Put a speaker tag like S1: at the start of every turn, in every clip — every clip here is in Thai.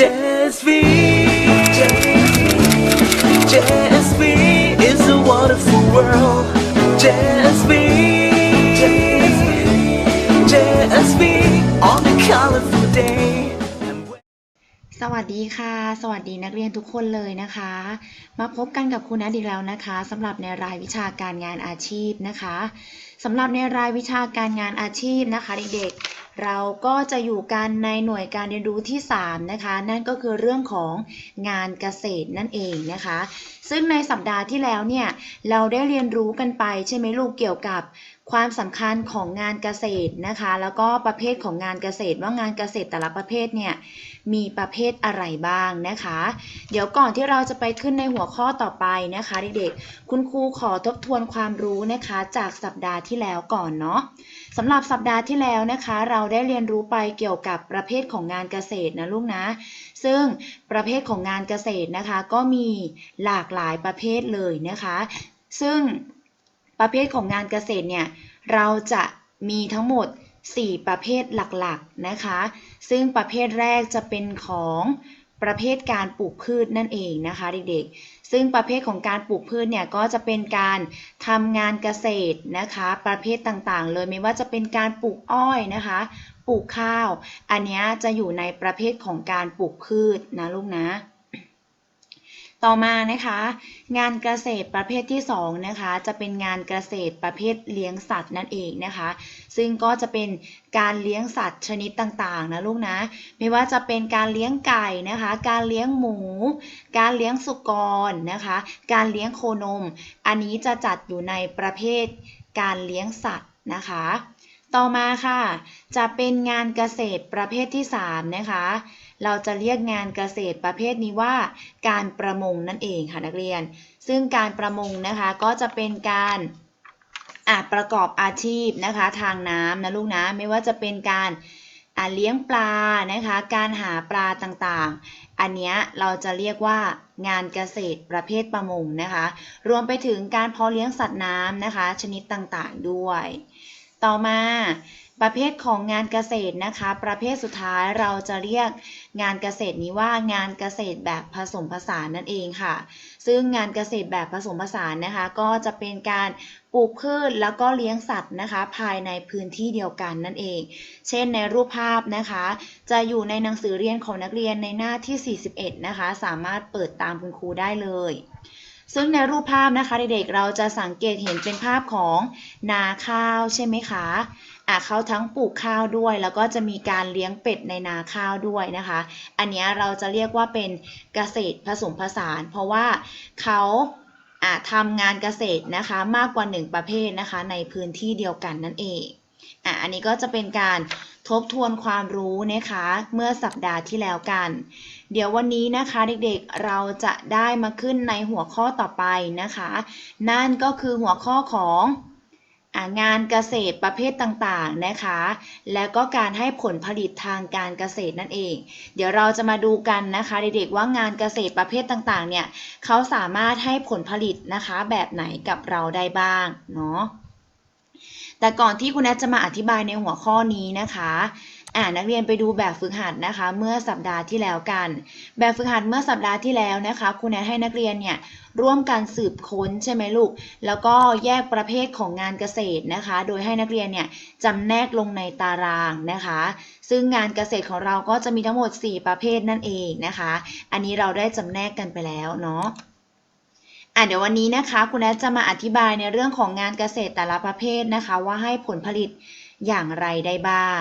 S1: JSV JSV is a wonderful world JSV JSV on a colorful day
S2: สวัสดีค่ะ สวัสดีนักเรียนทุกคนเลยนะคะ มาพบกันกับครูนัทอีกแล้วนะคะสำหรับในรายวิชาการงานอาชีพนะคะสำหรับในรายวิชาการงานอาชีพนะคะเด็กๆ เราก็จะอยู่กันในหน่วยการเรียนรู้ที่ 3 นะคะ นั่นก็คือเรื่องของงานเกษตรนั่นเองนะคะ ซึ่งในสัปดาห์ที่แล้วเนี่ย เราได้เรียนรู้กันไปใช่ไหมลูกเกี่ยวกับ ความสำคัญของงานเกษตรนะคะ แล้วก็ประเภทของงานเกษตรว่างานเกษตรแต่ละประเภทเนี่ยมีประเภทอะไรบ้างนะคะ เดี๋ยวก่อนที่เราจะไปขึ้นในหัวข้อต่อไปนะคะเด็กๆคุณครูขอทบทวนความรู้นะคะจากสัปดาห์ที่แล้วก่อนเนาะสำหรับสัปดาห์ที่แล้วนะคะ เราได้เรียนรู้ไปเกี่ยวกับประเภทของงานเกษตรนะลูกนะ ซึ่งประเภทของงานเกษตรนะคะ ก็มีหลากหลายประเภทเลยนะคะ ซึ่ง ประเภทของงานเกษตรเนี่ยเราจะมีทั้งหมด 4 ประเภทหลักๆนะคะ ซึ่งประเภทแรกจะเป็นของประเภทการปลูกพืชนั่นเองนะคะเด็กๆ ซึ่งประเภทของการปลูกพืชเนี่ยก็จะเป็นการทำงานเกษตรนะคะ ประเภทต่างๆ เลยไม่ว่าจะเป็นการปลูกอ้อยนะคะ ปลูกข้าว อันนี้จะอยู่ในประเภทของการปลูกพืชนะลูกนะ ต่อมานะคะ งานเกษตรประเภทที่2นะคะจะเป็นงานเกษตรประเภทเลี้ยงสัตว์นั่นเองนะคะ ซึ่งก็จะเป็นการเลี้ยงสัตว์ชนิดต่างๆนะลูกนะ ไม่ว่าจะเป็นการเลี้ยงไก่นะคะ การเลี้ยงหมู การเลี้ยงสุกรนะคะ การเลี้ยงโคนม อันนี้จะจัดอยู่ในประเภทการเลี้ยงสัตว์นะคะ ต่อมาค่ะ จะเป็นงานเกษตรประเภทที่3นะคะ เราจะเรียกงานเกษตรประเภทนี้ว่า การประมงนั่นเองค่ะนักเรียน ซึ่งการประมงนะคะก็จะเป็นการอะประกอบอาชีพนะคะทางน้ำนะลูกนะไม่ว่าจะเป็นการเลี้ยงปลานะคะการหาปลาต่างๆ อันนี้เราจะเรียกว่างานเกษตรประเภทประมงนะคะ รวมไปถึงการเพาะเลี้ยงสัตว์น้ำนะคะ ชนิดต่างๆด้วย ต่อมา ประเภทของงานเกษตรนะคะ ประเภทสุดท้ายเราจะเรียกงานเกษตรนี้ว่างานเกษตรแบบผสมผสานนั่นเองค่ะ ซึ่งงานเกษตรแบบผสมผสานนะคะ ก็จะเป็นการปลูกพืชแล้วก็เลี้ยงสัตว์นะคะ ภายในพื้นที่เดียวกันนั่นเอง เช่นในรูปภาพนะคะ จะอยู่ในหนังสือเรียนของนักเรียนในหน้าที่ 41 นะคะ สามารถเปิดตามคุณครูได้เลยซึ่งในรูปภาพนะคะเด็กๆเราจะสังเกตเห็นเป็นภาพของนาข้าวใช่ไหมคะ อะเขาทั้งปลูกข้าวด้วย แล้วก็จะมีการเลี้ยงเป็ดในนาข้าวด้วยนะคะ อันนี้เราจะเรียกว่าเป็นเกษตรผสมผสาน เพราะว่าเขาอะทำงานเกษตรนะคะมากกว่าหนึ่งประเภทนะคะ ในพื้นที่เดียวกันนั่นเองอะอันนี้ก็จะเป็นการทบทวนความรู้นะคะ เมื่อสัปดาห์ที่แล้วกัน เดี๋ยววันนี้นะคะเด็กๆเราจะได้มาขึ้นในหัวข้อต่อไปนะคะ นั่นก็คือหัวข้อของ งานเกษตรประเภทต่างๆนะคะ แล้วก็การให้ผลผลิตทางการเกษตรนั่นเอง เดี๋ยวเราจะมาดูกันนะคะ เด็กๆว่างานเกษตรประเภทต่างๆ เนี่ยเขาสามารถให้ผลผลิตนะคะ แบบไหนกับเราได้บ้างเนาะแต่ก่อนที่คุณแอดจะมาอธิบายในหัวข้อนี้นะคะ อ่านักเรียนไปดูแบบฝึกหัดนะคะ เมื่อสัปดาห์ที่แล้วกัน แบบฝึกหัดเมื่อสัปดาห์ที่แล้วนะคะคุณแอทให้นักเรียนเนี่ยร่วมกันสืบค้นใช่ไหมลูก แล้วก็แยกประเภทของงานเกษตรนะคะ โดยให้นักเรียนเนี่ยจำแนกลงในตารางนะคะ ซึ่งงานเกษตรของเราก็จะมีทั้งหมด 4 ประเภทนั่นเองนะคะ อันนี้เราได้จำแนกกันไปแล้วเนาะอะเดี๋ยววันนี้นะคะคุณแอทจะมาอธิบายในเรื่องของงานเกษตรแต่ละประเภทนะคะ ว่าให้ผลผลิต อย่างไรได้บ้าง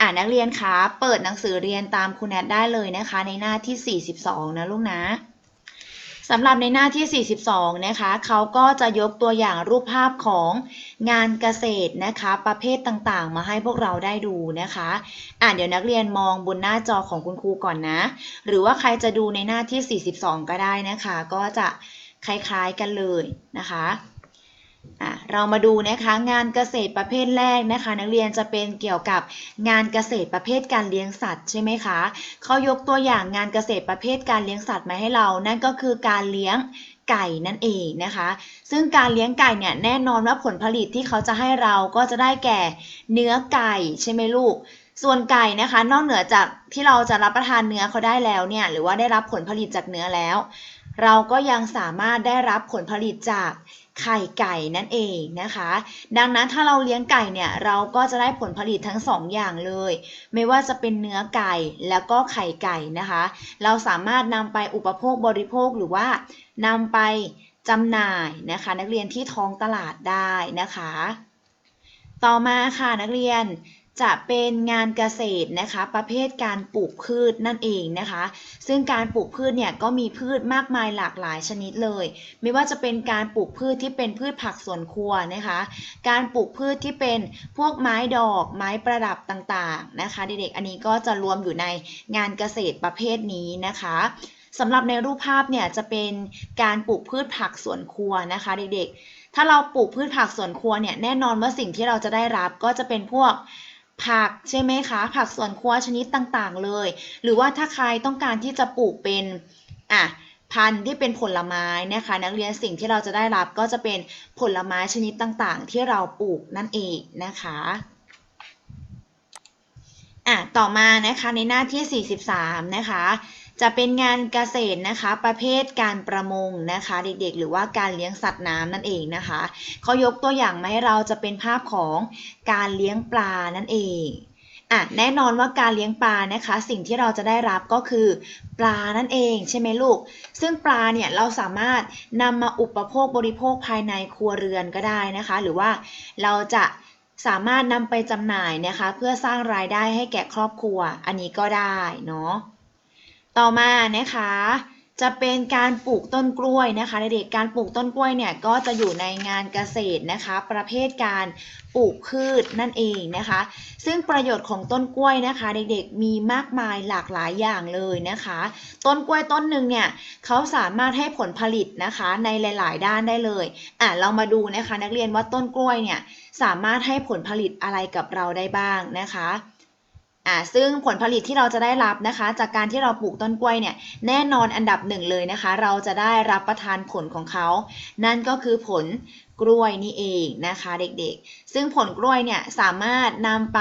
S2: อ่านักเรียนคะเปิดหนังสือเรียนตามคุณแอทได้เลยนะคะ ในหน้าที่ 42 นะลูกนะสำหรับในหน้าที่ 42 นะคะเขาก็จะยกตัวอย่างรูปภาพของงานเกษตรนะคะ ประเภทต่างๆ มาให้พวกเราได้ดูนะคะอ่าเดี๋ยวนักเรียนมองบนหน้าจอของคุณครูก่อนนะ หรือว่าใครจะดูในหน้าที่ 42 ก็ได้นะคะ ก็จะคล้ายๆกันเลยนะคะ เรามาดูนะคะงานเกษตรประเภทแรกนะคะ นักเรียนจะเป็นเกี่ยวกับงานเกษตรประเภทการเลี้ยงสัตว์ใช่ไหมคะเขายกตัวอย่างงานเกษตรประเภทการเลี้ยงสัตว์มาให้เรา นั่นก็คือการเลี้ยงไก่นั่นเองนะคะ ซึ่งการเลี้ยงไก่เนี่ยแน่นอนว่าผลผลิตที่เขาจะให้เราก็จะได้แก่เนื้อไก่ใช่ไหมลูก ส่วนไก่นะคะ นอกเหนือจากที่เราจะรับประทานเนื้อเขาได้แล้วเนี่ยหรือว่าได้รับผลผลิตจากเนื้อแล้ว เราก็ยังสามารถได้รับผลผลิตจากไข่ไก่นั่นเองนะคะ ดังนั้นถ้าเราเลี้ยงไก่เนี่ยเราก็จะได้ผลผลิตทั้งสองอย่างเลย ไม่ว่าจะเป็นเนื้อไก่แล้วก็ไข่ไก่นะคะ เราสามารถนำไปอุปโภคบริโภคหรือว่านำไปจำหน่ายนะคะ นักเรียนที่ท้องตลาดได้นะคะ ต่อมาค่ะนักเรียน จะเป็นงานเกษตรนะคะ ประเภทการปลูกพืชนั่นเองนะคะ ซึ่งการปลูกพืชเนี่ยก็มีพืชมากมายหลากหลายชนิดเลย ไม่ว่าจะเป็นการปลูกพืชที่เป็นพืชผักสวนครัวนะคะ การปลูกพืชที่เป็นพวกไม้ดอกไม้ประดับต่างๆนะคะ เด็กๆอันนี้ก็จะรวมอยู่ในงานเกษตรประเภทนี้นะคะสำหรับในรูปภาพเนี่ยจะเป็นการปลูกพืชผักสวนครัวนะคะเด็กๆ ถ้าเราปลูกพืชผักสวนครัวเนี่ยแน่นอนว่าสิ่งที่เราจะได้รับก็จะเป็นพวก ผักใช่ไหมคะ ผักสวนครัวชนิดต่างๆเลย หรือว่าถ้าใครต้องการที่จะปลูกเป็นอะพันธุ์ที่เป็นผลไม้นะคะ นักเรียนสิ่งที่เราจะได้รับก็จะเป็นผลไม้ชนิดต่างๆ ที่เราปลูกนั่นเองนะคะอะต่อมานะคะในหน้าที่ 43 นะคะ จะเป็นงานเกษตรนะคะ ประเภทการประมงนะคะ เด็กๆ หรือว่าการเลี้ยงสัตว์น้ำนั่นเองนะคะเขายกตัวอย่างมาให้เราจะเป็นภาพของการเลี้ยงปลานั่นเองอะแน่นอนว่าการเลี้ยงปลานะคะ สิ่งที่เราจะได้รับก็คือ ปลานั่นเองใช่ไหมลูก ซึ่งปลาเนี่ยเราสามารถนำมาอุปโภคบริโภคภายในครัวเรือนก็ได้นะคะ หรือว่าเราจะสามารถนำไปจำหน่ายนะคะ เพื่อสร้างรายได้ให้แก่ครอบครัวอันนี้ก็ได้เนาะ ต่อมานะคะจะเป็นการปลูกต้นกล้วยนะคะเด็กๆการปลูกต้นกล้วยเนี่ยก็จะอยู่ในงานเกษตรนะคะ ประเภทการปลูกพืชนั่นเองนะคะ ซึ่งประโยชน์ของต้นกล้วยนะคะ เด็กๆมีมากมายหลากหลายอย่างเลยนะคะ ต้นกล้วยต้นหนึ่งเนี่ยเขาสามารถให้ผลผลิตนะคะในหลาย ๆ ด้านได้เลยอะเรามาดูนะคะนักเรียนว่าต้นกล้วยเนี่ยสามารถให้ผลผลิตอะไรกับเราได้บ้างนะคะ อ่าซึ่งผลผลิตที่เราจะได้รับนะคะ จากการที่เราปลูกต้นกล้วยเนี่ยแน่นอนอันดับหนึ่งเลยนะคะ เราจะได้รับประทานผลของเขา นั่นก็คือผลกล้วยนี่เองนะคะเด็กๆ ซึ่งผลกล้วยเนี่ยสามารถนำไป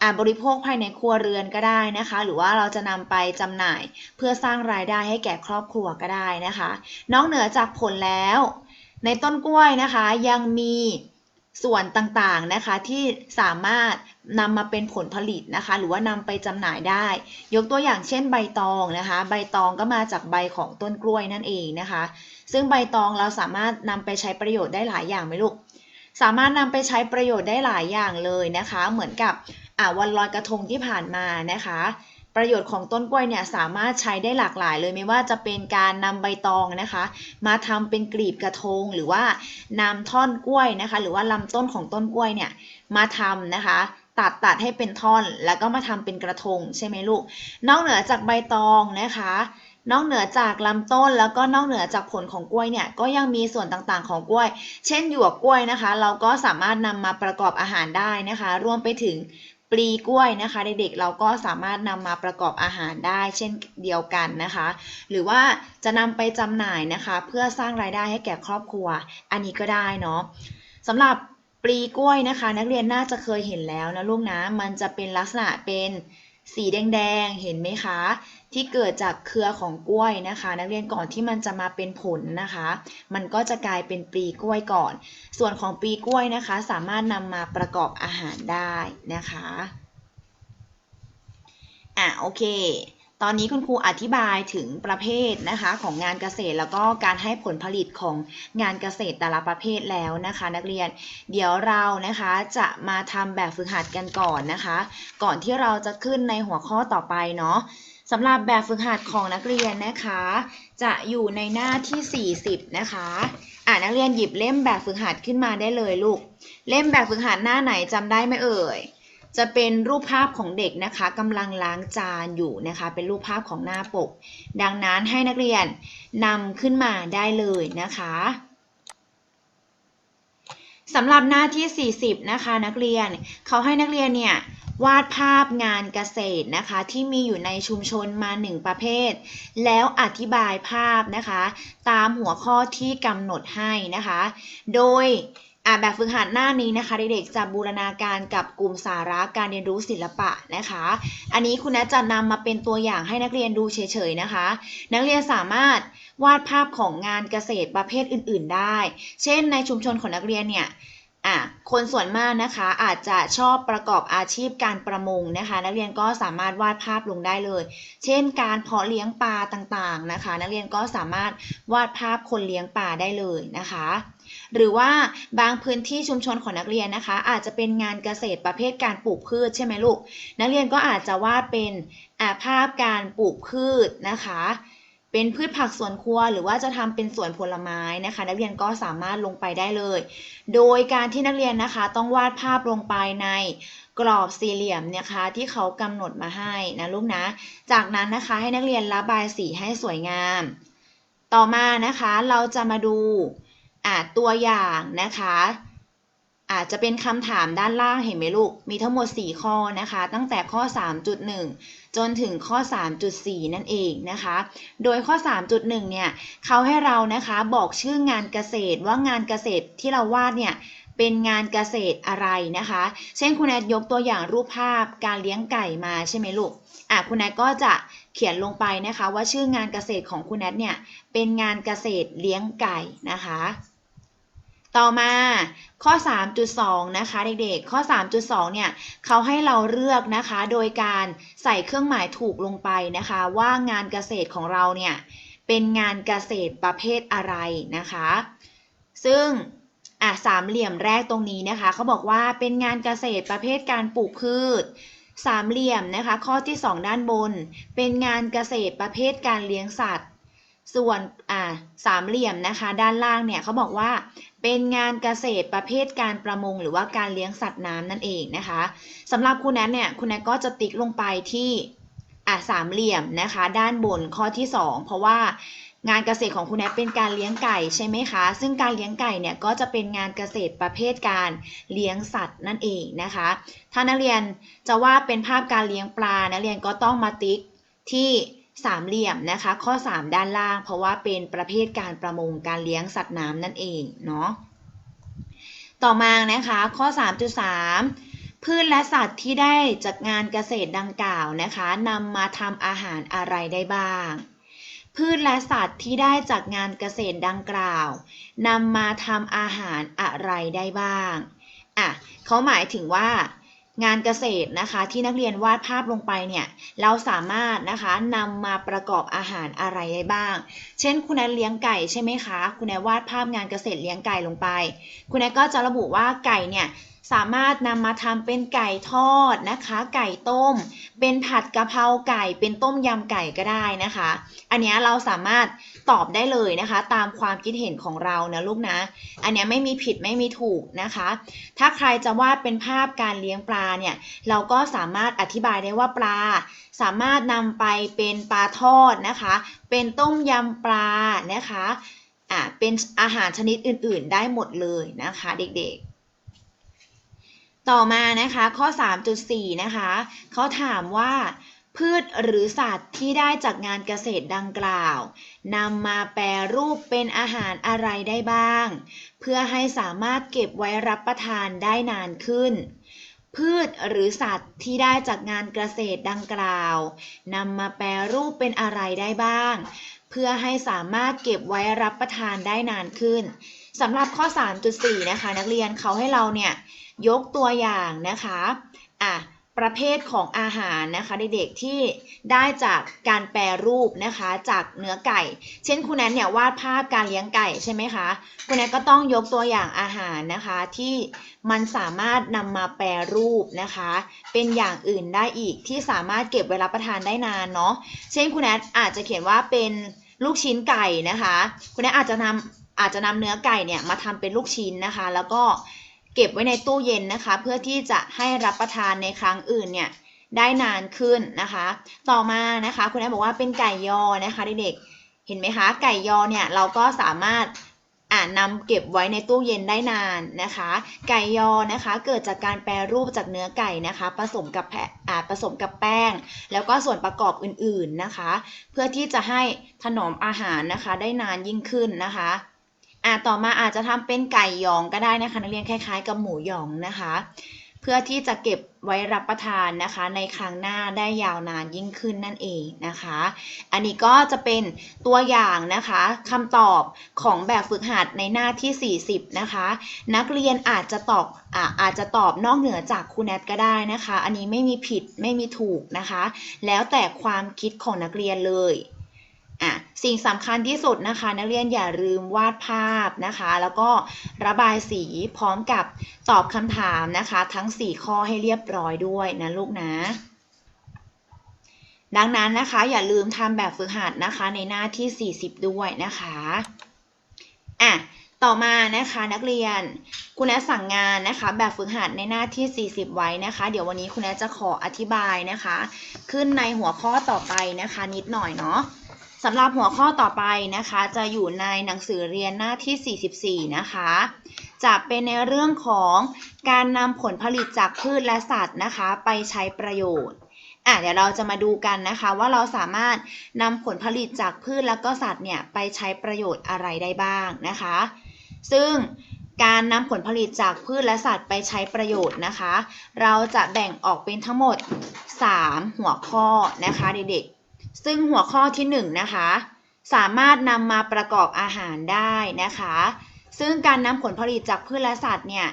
S2: อ่าบริโภคภายในครัวเรือนก็ได้นะคะ หรือว่าเราจะนำไปจำหน่ายเพื่อสร้างรายได้ให้แก่ครอบครัวก็ได้นะคะ นอกเหนือจากผลแล้ว ในต้นกล้วยนะคะยังมี ส่วนต่างๆนะคะที่สามารถนำมาเป็นผลผลิตนะคะ หรือว่านำไปจำหน่ายได้ ยกตัวอย่างเช่นใบตองนะคะ ใบตองก็มาจากใบของต้นกล้วยนั่นเองนะคะ ซึ่งใบตองเราสามารถนำไปใช้ประโยชน์ได้หลายอย่างไหมลูกสามารถนำไปใช้ประโยชน์ได้หลายอย่างเลยนะคะ เหมือนกับวันลอยกระทงที่ผ่านมานะคะ ประโยชน์ของต้นกล้วยเนี่ยสามารถใช้ได้หลากหลายเลยไม่ว่าจะเป็นการนำใบตองนะคะ มาทำเป็นกลีบกระทง หรือว่านำท่อนกล้วยนะคะ หรือว่าลำต้นของต้นกล้วยเนี่ยมาทำนะคะตัดตัดให้เป็นท่อนแล้วก็มาทำเป็นกระทงใช่ไหมลูก นอกเหนือจากใบตองนะคะ นอกเหนือจากลำต้นแล้วก็นอกเหนือจากผลของกล้วยเนี่ยก็ยังมีส่วนต่างๆของกล้วย เช่นหยวกกล้วยนะคะ เราก็สามารถนำมาประกอบอาหารได้นะคะ รวมไปถึง ปลีกล้วยนะคะ เด็กๆเราก็สามารถนำมาประกอบอาหารได้เช่นเดียวกันนะคะ หรือว่าจะนำไปจำหน่ายนะคะ เพื่อสร้างรายได้ให้แก่ครอบครัว อันนี้ก็ได้เนาะสำหรับปลีกล้วยนะคะ นักเรียนน่าจะเคยเห็นแล้วนะลูกนะมันจะเป็นลักษณะเป็น สีแดงๆ เห็นไหมคะ ที่เกิดจากเครือของกล้วยนะคะ นักเรียนก่อนที่มันจะมาเป็นผลนะคะ มันก็จะกลายเป็นปลีกล้วยก่อน ส่วนของปลีกล้วยนะคะ สามารถนำมาประกอบอาหารได้นะคะอะโอเค ตอนนี้คุณครูอธิบายถึงประเภทนะคะของงานเกษตรแล้วก็การให้ผลผลิตของงานเกษตรแต่ละประเภทแล้วนะคะ นักเรียนเดี๋ยวเรานะคะจะมาทำแบบฝึกหัดกันก่อนนะคะ ก่อนที่เราจะขึ้นในหัวข้อต่อไปเนาะสำหรับแบบฝึกหัดของนักเรียนนะคะ จะอยู่ในหน้าที่ 40 นะคะอ่านักเรียนหยิบเล่มแบบฝึกหัดขึ้นมาได้เลยลูก เล่มแบบฝึกหัดหน้าไหนจำได้ไหมเอ่ย จะเป็นรูปภาพของเด็กนะคะกำลังล้างจานอยู่นะคะ เป็นรูปภาพของหน้าปก ดังนั้นให้นักเรียนนำขึ้นมาได้เลยนะคะสำหรับหน้าที่ 40 นะคะ นักเรียนเขาให้นักเรียนเนี่ยวาดภาพงานเกษตรนะคะ ที่มีอยู่ในชุมชนมา1ประเภท แล้วอธิบายภาพนะคะ ตามหัวข้อที่กำหนดให้นะคะ โดย อ่าแบบฝึกหัดหน้านี้นะคะเด็กๆจะบูรณาการกับกลุ่มสาระการเรียนรู้ศิลปะนะคะ อันนี้คุณนัทจะนำมาเป็นตัวอย่างให้นักเรียนดูเฉยๆนะคะ นักเรียนสามารถวาดภาพของงานเกษตรประเภทอื่น ๆ ได้ เช่น ในชุมชนของนักเรียนเนี่ยอะคนส่วนมากนะคะอาจจะชอบประกอบอาชีพการประมงนะคะ นักเรียนก็สามารถวาดภาพลงได้เลย เช่น การเพาะเลี้ยงปลาต่างๆนะคะ นักเรียนก็สามารถวาดภาพคนเลี้ยงปลาได้เลยนะคะ หรือว่าบางพื้นที่ชุมชนของนักเรียนนะคะ อาจจะเป็นงานเกษตรประเภทการปลูกพืชใช่ไหมลูก นักเรียนก็อาจจะวาดเป็นอะภาพการปลูกพืชนะคะ เป็นพืชผักสวนครัว หรือว่าจะทำเป็นสวนผลไม้นะคะ นักเรียนก็สามารถลงไปได้เลย โดยการที่นักเรียนนะคะ ต้องวาดภาพลงไปในกรอบสี่เหลี่ยมนะคะที่เขากำหนดมาให้นะลูกนะ จากนั้นนะคะให้นักเรียนระบายสีให้สวยงาม ต่อมานะคะเราจะมาดู ตัวอย่างนะคะอาจจะเป็นคำถามด้านล่างเห็นไหมลูก มีทั้งหมด 4 ข้อนะคะ ตั้งแต่ข้อ 3.1 จนถึงข้อ 3.4 นั่นเองนะคะ โดยข้อ 3.1 เนี่ยเขาให้เรานะคะบอกชื่องานเกษตรว่างานเกษตรที่เราวาดเนี่ยเป็นงานเกษตรอะไรนะคะ เช่นคุณแอดยกตัวอย่างรูปภาพการเลี้ยงไก่มาใช่ไหมลูก อะคุณแอดก็จะเขียนลงไปนะคะ ว่าชื่องานเกษตรของคุณแอดเนี่ยเป็นงานเกษตรเลี้ยงไก่นะคะ ต่อมาข้อ 3.2 นะคะเด็กๆ ข้อ 3.2 เนี่ยเขาให้เราเลือกนะคะ โดยการใส่เครื่องหมายถูกลงไปนะคะ ว่างานเกษตรของเราเนี่ยเป็นงานเกษตรประเภทอะไรนะคะ ซึ่งอะสามเหลี่ยมแรกตรงนี้นะคะเขาบอกว่าเป็นงานเกษตรประเภทการปลูกพืชสามเหลี่ยมนะคะ ข้อที่ 2 ด้านบน เป็นงานเกษตรประเภทการเลี้ยงสัตว์ ส่วนอ่าสามเหลี่ยมนะคะ ด้านล่างเนี่ยเขาบอกว่า เป็นงานเกษตรประเภทการประมง หรือว่าการเลี้ยงสัตว์น้ำนั่นเองนะคะสำหรับคุณแอนเนี่ยคุณแอนก็จะติ๊กลงไปที่อ่าสามเหลี่ยมนะคะ ด้านบนข้อที่ 2 เพราะว่างานเกษตรของคุณแนเป็นการเลี้ยงไก่ใช่ไหมคะ ซึ่งการเลี้ยงไก่เนี่ยก็จะเป็นงานเกษตรประเภทการเลี้ยงสัตว์นั่นเองนะคะ ถ้านักเรียนจะว่าเป็นภาพการเลี้ยงปลา นักเรียนก็ต้องมาติ๊กที่ สามเหลี่ยมนะคะ ข้อ 3 ด้านล่าง เพราะว่าเป็นประเภทการประมงการเลี้ยงสัตว์น้ำนั่นเองเนาะต่อมานะคะข้อ 3.3 พืชและสัตว์ที่ได้จากงานเกษตรดังกล่าวนะคะนำมาทำอาหารอะไรได้บ้าง พืชและสัตว์ที่ได้จากงานเกษตรดังกล่าวนำมาทำอาหารอะไรได้บ้างอะเขาหมายถึงว่า งานเกษตรนะคะที่นักเรียนวาดภาพลงไปเนี่ยเราสามารถนะคะนำมาประกอบอาหารอะไรได้บ้าง เช่นคุณแอนเลี้ยงไก่ใช่ไหมคะ คุณแอนวาดภาพงานเกษตรเลี้ยงไก่ลงไป คุณแอนก็จะระบุว่าไก่เนี่ย สามารถนำมาทำเป็นไก่ทอดนะคะ ไก่ต้ม เป็นผัดกะเพราไก่เป็นต้มยำไก่ก็ได้นะคะ อันนี้เราสามารถตอบได้เลยนะคะ ตามความคิดเห็นของเรานะลูกนะ อันนี้ไม่มีผิดไม่มีถูกนะคะ ถ้าใครจะวาดเป็นภาพการเลี้ยงปลาเนี่ยเราก็สามารถอธิบายได้ว่าปลา สามารถนำไปเป็นปลาทอดนะคะ เป็นต้มยำปลานะคะอ่าเป็นอาหารชนิดอื่น ๆ ได้หมดเลยนะคะ เด็กๆ ต่อมานะคะข้อ 3.4 นะคะเขาถามว่าพืชหรือสัตว์ที่ได้จากงานเกษตรดังกล่าวนำมาแปรรูปเป็นอาหารอะไรได้บ้าง เพื่อให้สามารถเก็บไว้รับประทานได้นานขึ้น พืชหรือสัตว์ที่ได้จากงานเกษตรดังกล่าวนำมาแปรรูปเป็นอะไรได้บ้าง เพื่อให้สามารถเก็บไว้รับประทานได้นานขึ้น สำหรับข้อ 3.4 นะคะ นักเรียนเขาให้เราเนี่ยยกตัวอย่างนะคะอะประเภทของอาหารนะคะเด็กๆที่ได้จากการแปรรูปนะคะจากเนื้อไก่ เช่นคุณแนนเนี่ยวาดภาพการเลี้ยงไก่ใช่ไหมคะคุณแนนก็ต้องยกตัวอย่างอาหารนะคะที่มันสามารถนำมาแปรรูปนะคะ เป็นอย่างอื่นได้อีกที่สามารถเก็บไว้รับประทานได้นานเนาะเช่นคุณแอนอาจจะเขียนว่าเป็นลูกชิ้นไก่นะคะ คุณแอนอาจจะนำ อาจจะนำเนื้อไก่เนี่ยมาทำเป็นลูกชิ้นนะคะ แล้วก็เก็บไว้ในตู้เย็นนะคะ เพื่อที่จะให้รับประทานในครั้งอื่นเนี่ยได้นานขึ้นนะคะ ต่อมานะคะคุณแนทบอกว่าเป็นไก่ยอนะคะเด็กๆเห็นไหมคะ ไก่ยอเนี่ยเราก็สามารถอ่านำเก็บไว้ในตู้เย็นได้นานนะคะ ไก่ยอนะคะ เกิดจากการแปรรูปจากเนื้อไก่นะคะผสมกับแพะอ่าผสมกับแป้ง แล้วก็ส่วนประกอบอื่นๆนะคะ เพื่อที่จะให้ถนอมอาหารนะคะได้นานยิ่งขึ้นนะคะ อะต่อมาอาจจะทำเป็นไก่หยองก็ได้นะคะ นักเรียนคล้าย ๆ กับหมูหยองนะคะ เพื่อที่จะเก็บไว้รับประทานนะคะ ในครั้งหน้าได้ยาวนานยิ่งขึ้นนั่นเองนะคะ อันนี้ก็จะเป็นตัวอย่างนะคะคำตอบของแบบฝึกหัดในหน้าที่ 40 นะคะ นักเรียนอาจจะตอบอาอาจจะตอบนอกเหนือจากครูแนทก็ได้นะคะ อันนี้ไม่มีผิดไม่มีถูกนะคะ แล้วแต่ความคิดของนักเรียนเลย อะสิ่งสำคัญที่สุดนะคะ นักเรียนอย่าลืมวาดภาพนะคะ แล้วก็ระบายสีพร้อมกับตอบคำถามนะคะ ทั้ง 4 ข้อให้เรียบร้อยด้วยนะลูกนะดังนั้นนะคะ อย่าลืมทำแบบฝึกหัดนะคะในหน้าที่ 40 ด้วยนะคะอะต่อมานะคะนักเรียนคุณแอสั่งงานนะคะ แบบฝึกหัดในหน้าที่ 40 ไว้นะคะ เดี๋ยววันนี้คุณแอจะขออธิบายนะคะ ขึ้นในหัวข้อต่อไปนะคะ นิดหน่อยเนาะ สำหรับหัวข้อต่อไปนะคะ จะอยู่ในหนังสือเรียนหน้าที่ 44 นะคะ จะเป็นในเรื่องของการนำผลผลิตจากพืชและสัตว์นะคะ ไปใช้ประโยชน์อะเดี๋ยวเราจะมาดูกันนะคะ ว่าเราสามารถนำผลผลิตจากพืชแล้วก็สัตว์เนี่ยไปใช้ประโยชน์อะไรได้บ้างนะคะ ซึ่งการนำผลผลิตจากพืชและสัตว์ไปใช้ประโยชน์นะคะ เราจะแบ่งออกเป็นทั้งหมด 3 หัวข้อนะคะเด็กๆ ซึ่งหัวข้อที่1นงนะคะ สามารถนำมาประกอบอาหารได้นะคะ ซึ่งการนำผลผลิตจากพืชและสัตว์เนี่ย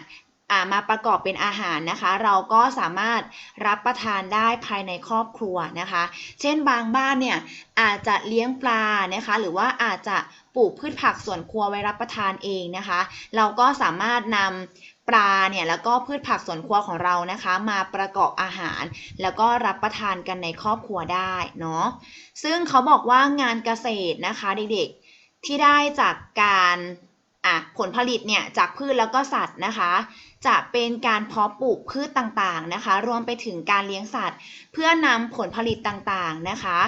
S2: มาประกอบเป็นอาหารนะคะ เราก็สามารถรับประทานได้ภายในครอบครัวนะคะ เช่นบางบ้านเนี่ยอาจจะเลี้ยงปลานะคะ หรือว่าอาจจะปลูกพืชผักสวนครัวไว้รับประทานเองนะคะ เราก็สามารถนำ ปลาเนี่ยแล้วก็พืชผักสวนครัวของเรานะคะ มาประกอบอาหาร แล้วก็รับประทานกันในครอบครัวได้เนาะซึ่งเขาบอกว่างานเกษตรนะคะเด็กๆที่ได้จากการ อะผลผลิตเนี่ยจากพืชแล้วก็สัตว์นะคะ จะเป็นการเพาะปลูกพืชต่างๆนะคะ รวมไปถึงการเลี้ยงสัตว์ เพื่อนำผลผลิตต่างๆนะคะ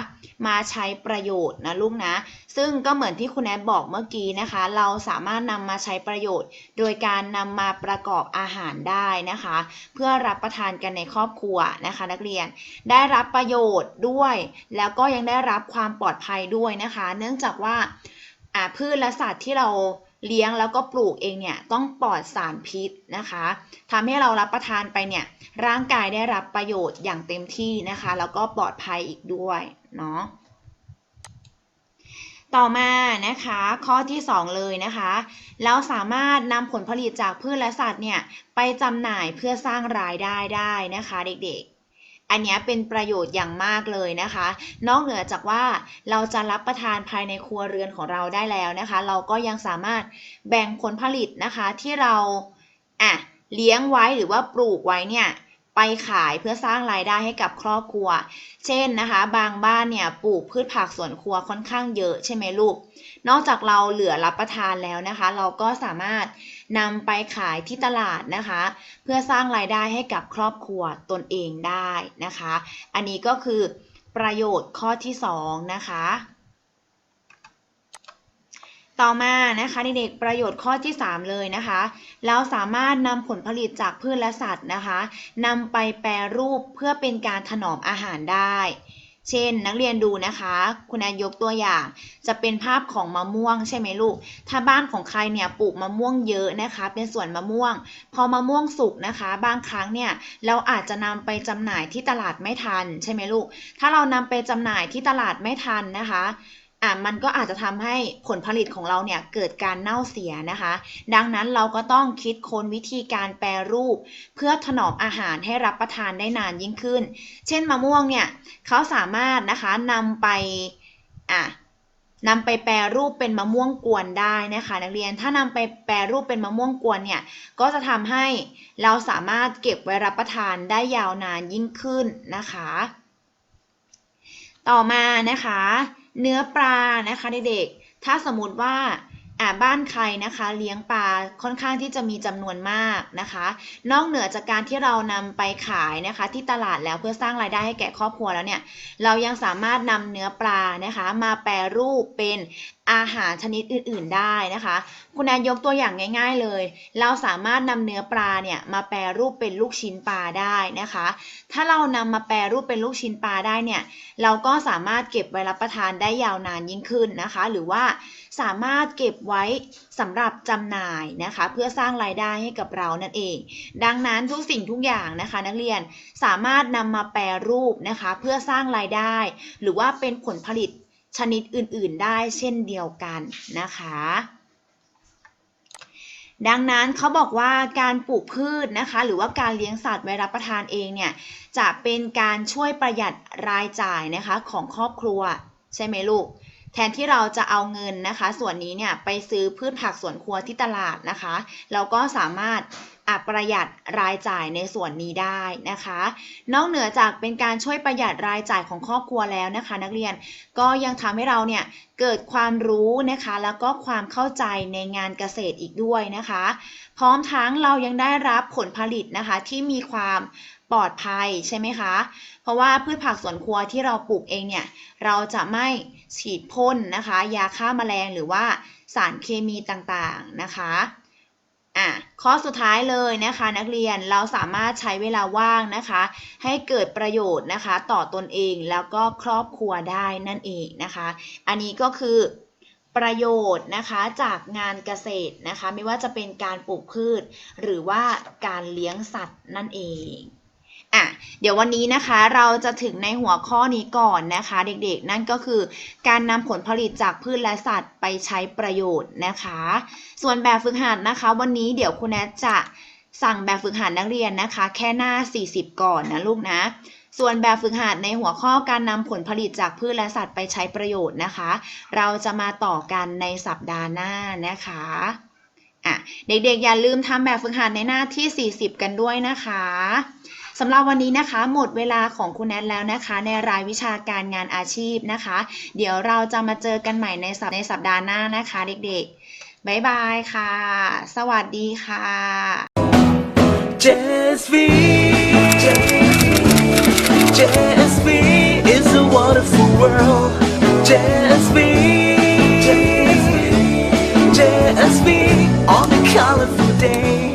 S2: มาใช้ประโยชน์นะลูกนะ ซึ่งก็เหมือนที่คุณแอดบอกเมื่อกี้นะคะ เราสามารถนำมาใช้ประโยชน์ โดยการนำมาประกอบอาหารได้นะคะ เพื่อรับประทานกันในครอบครัวนะคะ นักเรียนได้รับประโยชน์ด้วย แล้วก็ยังได้รับความปลอดภัยด้วยนะคะ เนื่องจากว่าพืชและสัตว์ที่เรา เลี้ยงแล้วก็ปลูกเองเนี่ยต้องปลอดสารพิษนะคะทำให้เรารับประทานไปเนี่ยร่างกายได้รับประโยชน์อย่างเต็มที่นะคะ แล้วก็ปลอดภัยอีกด้วยเนาะต่อมานะคะข้อที่ 2 เลยนะคะเราสามารถนำผลผลิตจากพืชและสัตว์เนี่ยไปจำหน่ายเพื่อสร้างรายได้ได้นะคะเด็กๆ อันนี้เป็นประโยชน์อย่างมากเลยนะคะ นอกเหนือจากว่าเราจะรับประทานภายในครัวเรือนของเราได้แล้วนะคะ เราก็ยังสามารถแบ่งผลผลิตนะคะที่เราอะเลี้ยงไว้หรือว่าปลูกไว้เนี่ย ไปขายเพื่อสร้างรายได้ให้กับครอบครัว เช่นนะคะ บางบ้านเนี่ยปลูกพืชผักสวนครัวค่อนข้างเยอะใช่ไหมลูก นอกจากเราเหลือรับประทานแล้วนะคะ เราก็สามารถนำไปขายที่ตลาดนะคะ เพื่อสร้างรายได้ให้กับครอบครัวตนเองได้นะคะ อันนี้ก็คือประโยชน์ข้อที่ 2 นะคะ ต่อมานะคะเด็กๆประโยชน์ข้อที่ 3 เลยนะคะ เราสามารถนำผลผลิตจากพืชและสัตว์นะคะนำไปแปรรูปเพื่อเป็นการถนอมอาหารได้ เช่น นักเรียนดูนะคะ คุณนายยกตัวอย่าง จะเป็นภาพของมะม่วงใช่ไหมลูก ถ้าบ้านของใครเนี่ยปลูกมะม่วงเยอะนะคะ เป็นสวนมะม่วง พอมะม่วงสุกนะคะ บางครั้งเนี่ยเราอาจจะนำไปจำหน่ายที่ตลาดไม่ทันใช่ไหมลูก ถ้าเรานำไปจำหน่ายที่ตลาดไม่ทันนะคะ อะมันก็อาจจะทำให้ผลผลิตของเราเนี่ยเกิดการเน่าเสียนะคะ ดังนั้นเราก็ต้องคิดค้นวิธีการแปรรูป เพื่อถนอมอาหารให้รับประทานได้นานยิ่งขึ้น เช่นมะม่วงเนี่ยเขาสามารถนะคะนำไปอะนำไปแปรรูปเป็นมะม่วงกวนได้นะคะนักเรียนถ้านำไปแปรรูปเป็นมะม่วงกวนเนี่ยก็จะทำให้เราสามารถเก็บไว้รับประทานได้ยาวนานยิ่งขึ้นนะคะ ต่อมานะคะ เนื้อปลานะคะเด็กๆ ถ้าสมมติว่า่าบ้านใครนะคะเลี้ยงปลาค่อนข้างที่จะมีจำนวนมากนะคะ นอกเหนือจากการที่เรานำไปขายนะคะที่ตลาดแล้วเพื่อสร้างรายได้ให้แก่ครอบครัวแล้วเนี่ยเรายังสามารถนำเนื้อปลานะคะ มาแปรรูปเป็น อาหารชนิดอื่น ๆได้นะคะ คุณแอนยกตัวอย่างง่าย ๆเลย เราสามารถนำเนื้อปลาเนี่ยมาแปรรูปเป็นลูกชิ้นปลาได้นะคะ ถ้าเรานำมาแปรรูปเป็นลูกชิ้นปลาได้เนี่ย เราก็สามารถเก็บไว้รับประทานได้ยาวนานยิ่งขึ้นนะคะ หรือว่าสามารถเก็บไว้สำหรับจำหน่ายนะคะ เพื่อสร้างรายได้ให้กับเรานั่นเอง ดังนั้นทุกสิ่งทุกอย่างนะคะ นักเรียนสามารถนำมาแปรรูปนะคะ เพื่อสร้างรายได้ หรือว่าเป็นผลผลิต ชนิดอื่นๆได้เช่นเดียวกันนะคะ ดังนั้นเขาบอกว่าการปลูกพืชนะคะ หรือว่าการเลี้ยงสัตว์ไว้รับประทานเองเนี่ยจะเป็นการช่วยประหยัดรายจ่ายนะคะของครอบครัว ใช่ไหมลูก แทนที่เราจะเอาเงินนะคะ ส่วนนี้เนี่ยไปซื้อพืชผักสวนครัวที่ตลาดนะคะ เราก็สามารถอะประหยัดรายจ่ายในส่วนนี้ได้นะคะ นอกเหนือจากเป็นการช่วยประหยัดรายจ่ายของครอบครัวแล้วนะคะ นักเรียนก็ยังทำให้เราเนี่ยเกิดความรู้นะคะ แล้วก็ความเข้าใจในงานเกษตรอีกด้วยนะคะ พร้อมทั้งเรายังได้รับผลผลิตนะคะที่มีความ ปลอดภัยใช่ไหมคะ เพราะว่าพืชผักสวนครัวที่เราปลูกเองเนี่ย เราจะไม่ฉีดพ่นนะคะ ยาฆ่าแมลงหรือว่าสารเคมีต่างๆนะคะอะข้อสุดท้ายเลยนะคะนักเรียนเราสามารถใช้เวลาว่างนะคะ ให้เกิดประโยชน์นะคะ ต่อตนเองแล้วก็ครอบครัวได้นั่นเองนะคะ อันนี้ก็คือประโยชน์นะคะจากงานเกษตรนะคะ ไม่ว่าจะเป็นการปลูกพืช หรือว่าการเลี้ยงสัตว์นั่นเอง อะเดี๋ยววันนี้นะคะเราจะถึงในหัวข้อนี้ก่อนนะคะเด็กๆ นั่นก็คือการนำผลผลิตจากพืชและสัตว์ไปใช้ประโยชน์นะคะ ส่วนแบบฝึกหัดนะคะ วันนี้เดี๋ยวคุณแอดจะสั่งแบบฝึกหัดนักเรียนนะคะ แค่หน้า 40 ก่อนนะลูกนะ ส่วนแบบฝึกหัดในหัวข้อการนำผลผลิตจากพืชและสัตว์ไปใช้ประโยชน์นะคะ เราจะมาต่อกันในสัปดาห์หน้านะคะอะเด็กๆอย่าลืมทำแบบฝึกหัดในหน้าที่ 40 กันด้วยนะคะ สำหรับวันนี้นะคะ หมดเวลาของคุณแอนแล้วนะคะ ในรายวิชาการงานอาชีพนะคะ เดี๋ยวเราจะมาเจอกันใหม่ในสัปในสัปดาห์หน้านะคะ เด็กๆบ๊ายบายค่ะ สวัสดีค่ะ
S1: JSV JSV is a wonderful world JSV JSV on a colorful day